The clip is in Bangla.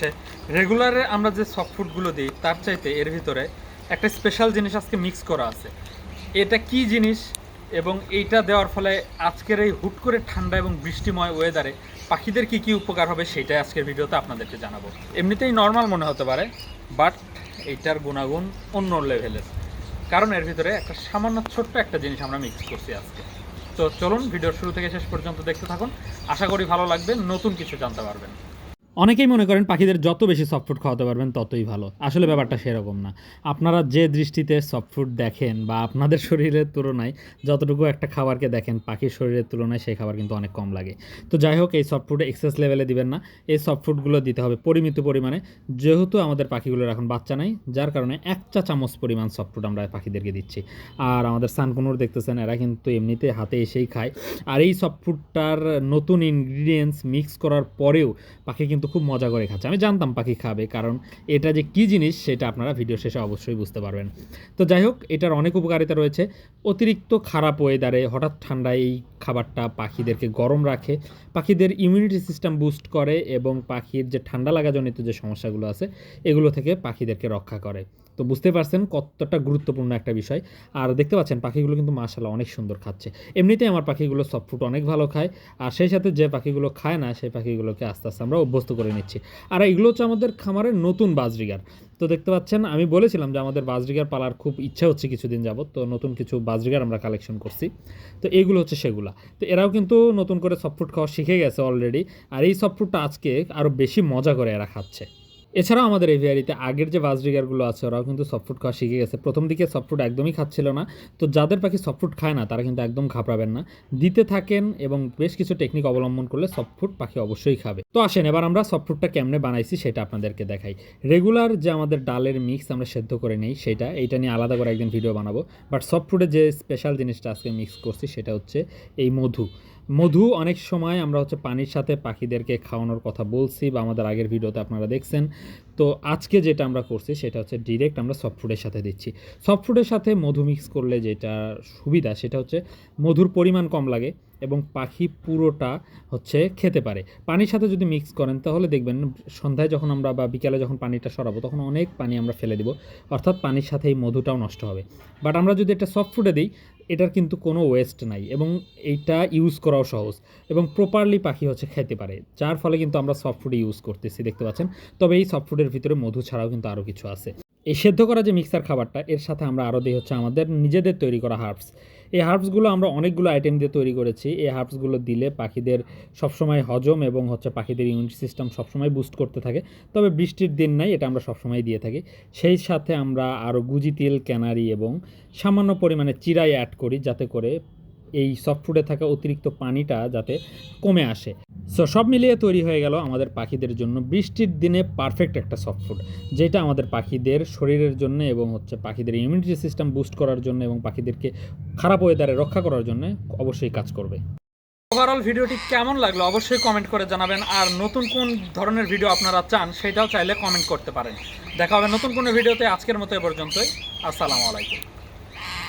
হচ্ছে রেগুলারে আমরা যে সফট ফুডগুলো দিই, তার চাইতে এর ভিতরে একটা স্পেশাল জিনিস আজকে মিক্স করা আছে। এটা কি জিনিস এবং এইটা দেওয়ার ফলে আজকের এই হুট করে ঠান্ডা এবং বৃষ্টিময় ওয়েদারে পাখিদের কি কি উপকার হবে সেটাই আজকের ভিডিওতে আপনাদেরকে জানাব। এমনিতেই নর্মাল মনে হতে পারে বাট এইটার গুণাগুণ অন্য লেভেলের কারণ এর ভিতরে একটা সামান্য ছোট্ট একটা জিনিস আমরা মিক্স করছি আজকে। তো চলুন, ভিডিওর শুরু থেকে শেষ পর্যন্ত দেখতে থাকুন। আশা করি ভালো লাগবে, নতুন কিছু জানতে পারবেন। অনেকেই মনে করেন পাখিদের যত বেশি সফট ফুড খাওয়াতে পারবেন ততই ভালো। আসলে ব্যাপারটা সেরকম না। আপনারা যে দৃষ্টিতে সফট ফুড দেখেন বা আপনাদের শরীরের তুলনায় যতটুকু একটা খাবারকে দেখেন পাখির শরীরের তুলনায় সেই খাবার কিন্তু অনেক কম লাগে। তো যাই হোক, এই সফট ফুড এক্সেস লেভেলে দিবেন না। এই সফট ফুডগুলো দিতে হবে পরিমিত পরিমাণে। যেহেতু আমাদের পাখিগুলোর এখন বাচ্চা নাই, যার কারণে এক চা চামচ পরিমাণ সফট ফুড আমরা পাখিদেরকে দিচ্ছি। আর আমাদের সানকুনুর দেখতেছেন, এরা কিন্তু এমনিতে হাতে এসেই খায়। আর এই সফট ফুডটার নতুন ইনগ্রিডিয়েন্টস মিক্স করার পরেও পাখি কিন্তু খুব মজা করে খাচ্ছে। আমি জানতাম পাখি খাবে, কারণ এটা যে কী জিনিস সেটা আপনারা ভিডিও শেষে অবশ্যই বুঝতে পারবেন। তো যাই হোক, এটার অনেক উপকারিতা রয়েছে। অতিরিক্ত খারাপ ওয়েদারে হঠাৎ ঠান্ডায় এই খাবারটা পাখিদেরকে গরম রাখে। পাখিদের ইমিউনিটি সিস্টেম বুস্ট করে এবং পাখির যে ঠান্ডা লাগাজনিত যে সমস্যাগুলো আছে, এগুলো থেকে পাখিদেরকে রক্ষা করে। তো বুঝতে পারছেন কতটা গুরুত্বপূর্ণ একটা বিষয়। আর দেখতে পাচ্ছেন পাখিগুলো কিন্তু মাশাল্লাহ অনেক সুন্দর খাচ্ছে। এমনিতেই আমার পাখিগুলো সফট ফুড অনেক ভালো খায়। আর সেই সাথে যে পাখিগুলো খায় না, সেই পাখিগুলোকে আস্তে আস্তে আমরা অভ্যস্ত করে নিচ্ছি। আর এগুলো হচ্ছে আমাদের খামারের নতুন বাজরিগার। তো দেখতে পাচ্ছেন, আমি বলেছিলাম যে আমাদের বাজরিগার পালার খুব ইচ্ছা হচ্ছে কিছুদিন যাবত তো নতুন কিছু বাজরিগার আমরা কালেকশন করছি। তো এইগুলো হচ্ছে সেগুলা। তো এরাও কিন্তু নতুন করে সফট ফুড খাওয়া শিখে গেছে অলরেডি আর এই সফট ফুডটা আজকে আরও বেশি মজা করে এরা খাচ্ছে। এছাড়াও আমাদের এভিয়ারিতে আগের যে বাজরিগারগুলো আছে, ওরাও কিন্তু সফটফুড খাওয়া শিখে গেছে। প্রথম দিকে সফটফুড একদমই খাচ্ছিল না। তো যাদের পাখি সফটফুড খায় না, তারা কিন্তু একদম ঘাবড়াবেন না। দিতে থাকেন এবং বেশ কিছু টেকনিক অবলম্বন করলে সফটফুড পাখি অবশ্যই খাবে। তো আসেন, এবার আমরা সফটফুডটা কেমনে বানাইছি সেটা আপনাদেরকে দেখাই। রেগুলার যে আমাদের ডালের মিক্স আমরা সেদ্ধ করে নেই সেটা, এইটা নিয়ে আলাদা করে একদিন ভিডিও বানাবো। বাট সফটফুডে যে স্পেশাল জিনিসটা আজকে মিক্স করছি সেটা হচ্ছে এই মধু। মধু অনেক সময় আমরা হচ্ছে পানির সাথে পাখিদেরকে খাওয়ানোর কথা বলছি বা আমাদের আগের ভিডিওতে আপনারা দেখছেন। তো আজকে যেটা আমরা করছি, সেটা হচ্ছে ডিরেক্ট আমরা সফটফুডের সাথে দিচ্ছি। সফটফুডের সাথে মধু মিক্স করলে যেটা সুবিধা, সেটা হচ্ছে মধুর পরিমাণ কম লাগে। এবং পাখি পুরোটা হচ্ছে খেতে পারে। পানির সাথে যদি মিক্স করেন, তাহলে দেখবেন সন্ধ্যায় যখন আমরা বা বিকালে যখন পানিটা সরাবো, তখন অনেক পানি আমরা ফেলে দিব। অর্থাৎ পানির সাথে এই মধুটাও নষ্ট হবে। বাট আমরা যদি এটা সফট ফুডে দিই, এটার কিন্তু কোনো ওয়েস্ট নাই এবং এইটা ইউজ করাও সহজ। এবং প্রপারলি পাখি হচ্ছে খেতে পারে, যার ফলে কিন্তু আমরা সফট ফুড ইউজ করতেছি, দেখতে পাচ্ছেন। তবে এই সফট ফুডের ভিতরে মধু ছাড়াও কিন্তু আরও কিছু আছে। এই সেদ্ধ করা যে মিক্সার খাবারটা, এর সাথে আমরা আরও দিই হচ্ছে আমাদের নিজেদের তৈরি করা হার্বস এই হার্বসগুলো আমরা অনেকগুলো আইটেম দিয়ে তৈরি করেছি। এই হার্বসগুলো দিলে পাখিদের সবসময় হজম এবং হচ্ছে পাখিদের ইমিউনিটি সিস্টেম সবসময় বুস্ট করতে থাকে। তবে বৃষ্টির দিন নাই, এটা আমরা সবসময় দিয়ে থাকি। সেই সাথে আমরা আরও গুজি তেল, ক্যানারি এবং সামান্য পরিমাণে চিরাই অ্যাড করি যাতে করে এই সফট ফুডে থাকা অতিরিক্ত পানিটা যাতে কমে আসে। সো সব মিলিয়ে তৈরি হয়ে গেল আমাদের পাখিদের জন্য বৃষ্টির দিনে পারফেক্ট একটা সফট ফুড যেটা আমাদের পাখিদের শরীরের জন্য এবং হচ্ছে পাখিদের ইমিউনিটি সিস্টেম বুস্ট করার জন্য এবং পাখিদেরকে খারাপ ওয়েদারে রক্ষা করার জন্য অবশ্যই কাজ করবে। ওভারঅল ভিডিওটি কেমন লাগল অবশ্যই কমেন্ট করে জানাবেন, আর নতুন কোন ধরনের ভিডিও আপনারা চান সেটাও চাইলে কমেন্ট করতে পারেন। দেখা হবে নতুন কোনো ভিডিওতে আজকের মতো এ পর্যন্তই। আসসালামু আলাইকুম।